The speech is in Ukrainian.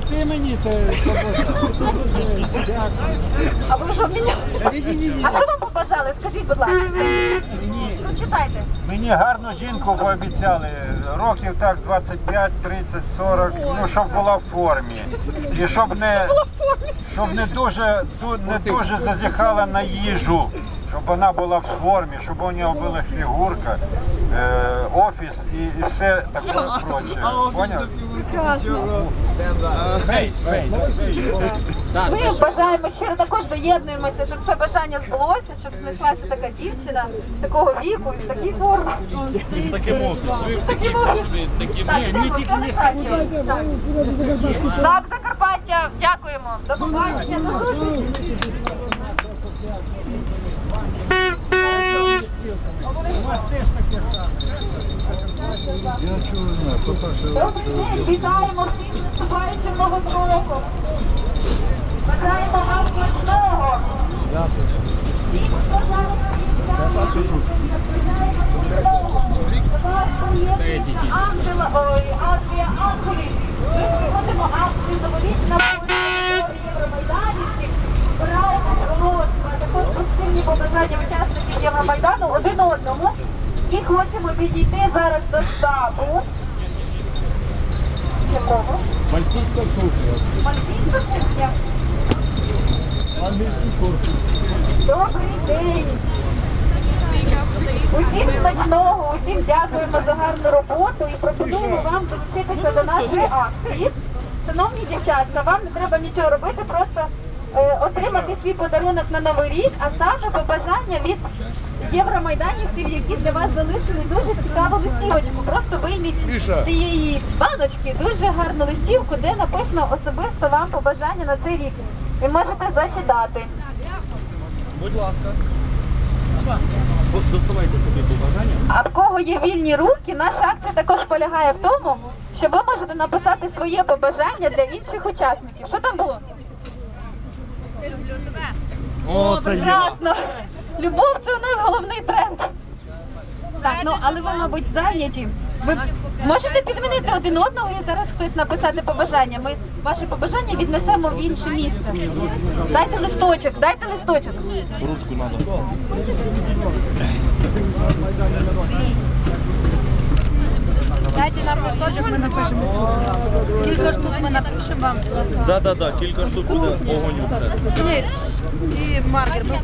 це ти мені те А ви вже обмінялися? А що вам побажали? Скажіть, будь ласка. Прочитайте. Мені гарну жінку пообіцяли. Років так 25, 30, 40, ну щоб була в формі. І щоб не, щоб не дуже, ду- не дуже зазіхала на їжу. Щоб вона була в формі, щоб у нього була фігурка, е, офіс і, і все таке проче. Поняв? Ми бажаємо щиро також доєднуємося, щоб це бажання збулося, щоб знайшлася така дівчина такого віку і в такій формі. З таким офісом. З таким офісом. З таким Так, Закарпаття, дякуємо. До побачення, до зустрічі. Добрий день, вітаємо всіх наступаючим новим роком. Бажаємо вам смачного. Всіх бажаємо Ангела, ой, Англія, Англії. Ми проводимо акцію «Новорічна полиця Євромайданівських. Збираємо гроші, а також постійні побажання учасників Євромайдану один одному. І хочемо підійти зараз до штабу. Мальтійська кухня. Мальтійська кухня. Добрий день. Усім смачного, усім дякуємо за гарну роботу і пропонуємо вам долучитися до нашої акції. Шановні дівчатка, вам не треба нічого робити, просто отримати свій подарунок на Новий рік, а саме побажання від євромайданівців, які для вас залишили дуже цікаву листівочку. Просто вийміть з цієї баночки дуже гарну листівку, де написано особисто вам побажання на цей рік. Ви можете зачитати. Будь ласка. Доставайте собі побажання. А в кого є вільні руки, наша акція також полягає в тому, що ви можете написати своє побажання для інших учасників. Що там було? О, це Прекрасно! Любов це у нас головний тренд. Так, ну але ви, мабуть, зайняті. Ви можете підмінити один одного і зараз хтось написати побажання. Ми ваше побажання віднесемо в інше місце. Дайте листочок, дайте листочок. Ручку треба. Дайте нам листочок, ми напишемо. Кілька штук ми напишемо вам. Да, да, да, кілька штук буде огонь. Ні, і маркер. Ми...